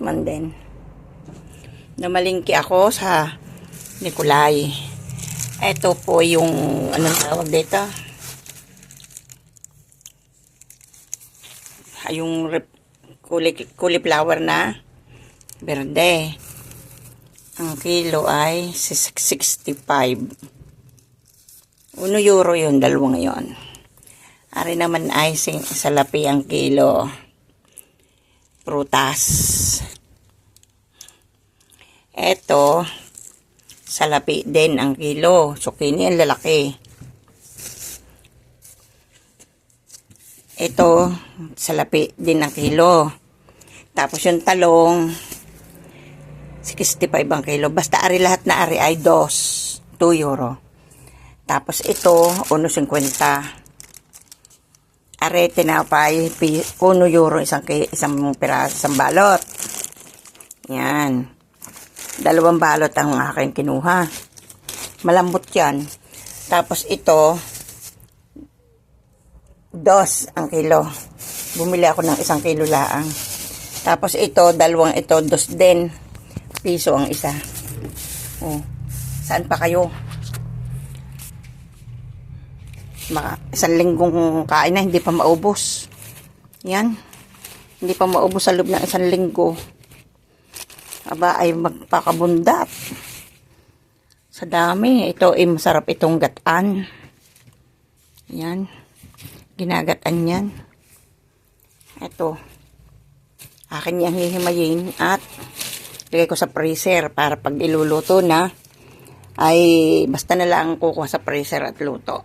man din. Namalingki ako sa Nikolay. Ito po yung, anong tawag dito? Ah, Yung cauliflower na berde. Ang kilo ay 665. Uno euro yun, dalawa ngayon. Ari naman ay salapi ang kilo. Prutas. Eto, salapi din ang kilo. Sukini ang lalaki. Ito, salapi din ang kilo. Tapos yung talong, 65 ang kilo. Basta ari lahat na ari ay 2, 2 euro. Tapos ito, 1.50. Are tinapay, 1 euro isang, isang piraso, isang balot. Yan. Dalawang balot ang aking kinuha. Malambot yan. Tapos ito, dos ang kilo. Bumili ako ng isang kilo laang. Tapos ito, dalawang ito, dos din. Piso ang isa. Oh. Saan pa kayo? Maka, isang linggong kain na, hindi pa maubos. Yan. Hindi pa maubos sa loob ng isang linggo. Aba, ay magpakabundat. Sa dami. Ito ay masarap itong gataan. Yan. Ginagatan yan. Ito. Akin yung hihimayin at lagay ko sa freezer para pag iluluto na ay basta na lang kukuha sa freezer at luto.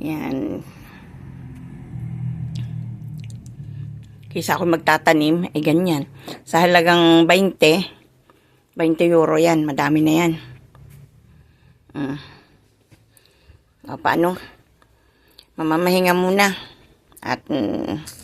Yan. Kisa ako magtatanim, ay ganyan. Sa halagang 20, 20 euro yan. Madami na yan. Mm. O, paano? Mamamahinga muna. At mm,